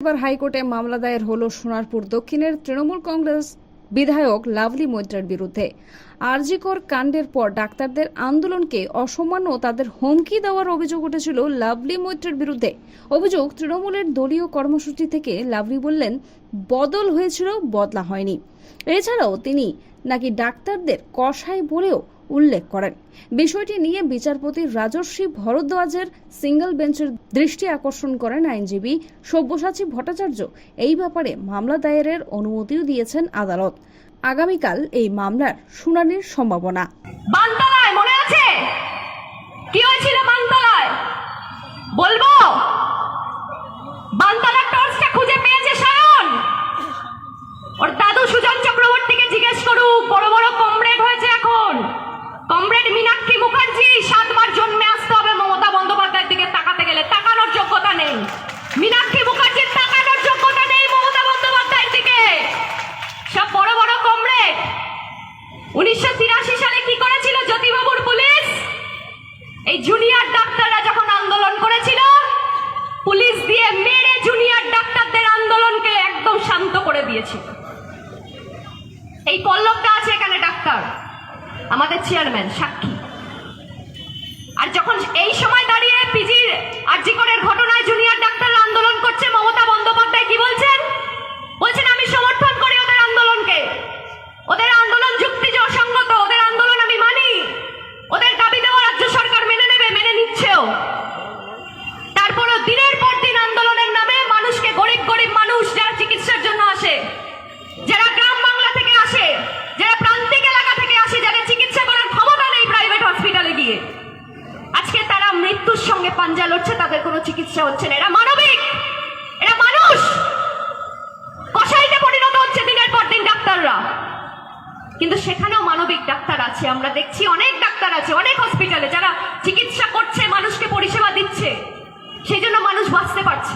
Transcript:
এবার হাইকোর্টে মামলা দায়ের হল সোনারপুর। দক্ষিণের তৃণমূল কংগ্রেস বিধায়ক লাভলি মৈত্রের বিরুদ্ধে। আরজিকর কাণ্ডের পর ডাক্তারদের আন্দোলনকে অসম্মান ও তাদের হুমকি দেওয়ার অভিযোগ উঠেছিল লাভলি মৈত্রের বিরুদ্ধে। অভিযোগ, তৃণমূলের দলীয় কর্মসূচি থেকে লাভলি বললেন, বদল হয়েছিল, বদলা হয়নি। এছাড়াও তিনি নাকি ডাক্তারদের কষাই বলেও উল্লেখ করেন। বিষয়টি নিয়ে বিচারপতি রাজর্ষি ভরদ্বাজের সিঙ্গল বেঞ্চের দৃষ্টি আকর্ষণ করেন আইনজীবী সব্যসাচী ভট্টাচার্য। এই ব্যাপারে মামলা দায়েরের অনুমতিও দিয়েছেন আদালত। আগামীকাল এই মামলার শুনানির সম্ভাবনা। মনে আছে? কি হয়েছিল বলব? দিয়েছিল এই পল্লবটা আছে এখানে ডাক্তার। আমাদের চেয়ারম্যান সাক্ষী। আর যখন এই সময় দাঁড়িয়ে চিকিৎসা হচ্ছে না এরা মানবিক, এরা মানুষ। কষাইতে পরিণত হচ্ছে দিনের পর দিন ডাক্তাররা। কিন্তু সেখানেও মানবিক ডাক্তার আছে। আমরা দেখছি অনেক ডাক্তার আছে, অনেক হসপিটালে যারা চিকিৎসা করছে, মানুষকে পরিষেবা দিচ্ছে। সেই জন্য মানুষ বাঁচতে পারছে।